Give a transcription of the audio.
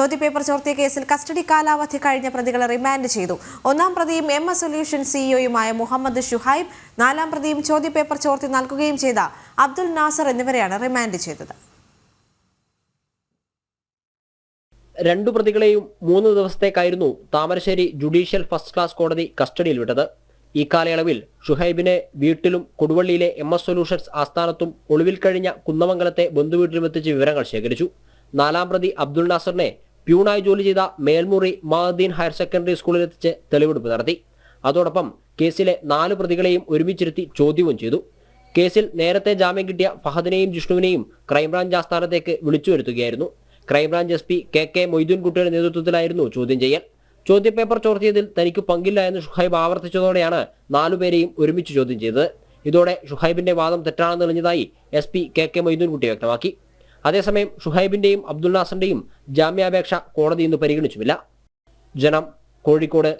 ചോദ്യപേപ്പർ ചോർത്തിയ കേസിൽ കസ്റ്റഡി കാലാവധി കഴിഞ്ഞ പ്രതികളെ റിമാൻഡ് ചെയ്തു. ഒന്നാം പ്രതിയും എം എസ് സൊല്യൂഷൻ സിഇഒയുമായ മുഹമ്മദ് ഷുഹൈബ് നാലാം പ്രതിയും ചോദ്യപേപ്പർ ചോർത്തി നൽകുകയും ചെയ്ത അബ്ദുൽ നാസർ എന്നിവരെയാണ് റിമാൻഡ് ചെയ്തത്. രണ്ടു പ്രതികളെയും മൂന്ന് ദിവസത്തേക്കായിരുന്നു താമരശ്ശേരി ജുഡീഷ്യൽ ഫസ്റ്റ് ക്ലാസ് കോടതി കസ്റ്റഡിയിൽ വിട്ടത്. ഈ കാലയളവിൽ ഷുഹൈബിനെ വീട്ടിലും കൊടുവള്ളിയിലെ എം എസ് സൊല്യൂഷൻസ് ആസ്ഥാനത്തും ഒളിവിൽ കഴിഞ്ഞ കുന്നമംഗലത്തെ ബന്ധുവീട്ടിലും എത്തിച്ച് വിവരങ്ങൾ ശേഖരിച്ചു. നാലാം പ്രതി അബ്ദുൾ നാസറിനെ പ്യൂണായി ജോലി ചെയ്ത മേൽമുറി മഹദ്ദീൻ ഹയർ സെക്കൻഡറി സ്കൂളിലെത്തിച്ച് തെളിവെടുപ്പ് നടത്തി. അതോടൊപ്പം കേസിലെ നാല് പ്രതികളെയും ഒരുമിച്ചിരുത്തി ചോദ്യവും ചെയ്തു. കേസിൽ നേരത്തെ ജാമ്യം കിട്ടിയ ഫഹദിനെയും ജിഷ്ണുവിനെയും ക്രൈംബ്രാഞ്ച് ആസ്ഥാനത്തേക്ക് വിളിച്ചു വരുത്തുകയായിരുന്നു. Crime branch S P K K മൊയ്തീൻകുട്ടിയുടെ നേതൃത്വത്തിലായിരുന്നു ചോദ്യം ചെയ്യൽ. ചോദ്യപേപ്പർ ചോർത്തിയതിൽ തനിക്ക് പങ്കില്ല എന്ന് ഷുഹൈബ് ആവർത്തിച്ചതോടെയാണ് നാലുപേരെയും ഒരുമിച്ച് ചോദ്യം ചെയ്തത്. ഇതോടെ ഷുഹൈബിന്റെ വാദം തെറ്റാണെന്ന് തെളിഞ്ഞതായി S P K K Moideenkutty വ്യക്തമാക്കി. അതേസമയം ഷുഹൈബിന്റെയും അബ്ദുൽ നാസറിന്റെയും ജാമ്യാപേക്ഷ കോടതി ഇന്ന് പരിഗണിച്ചുമില്ല. ജനം കോഴിക്കോട്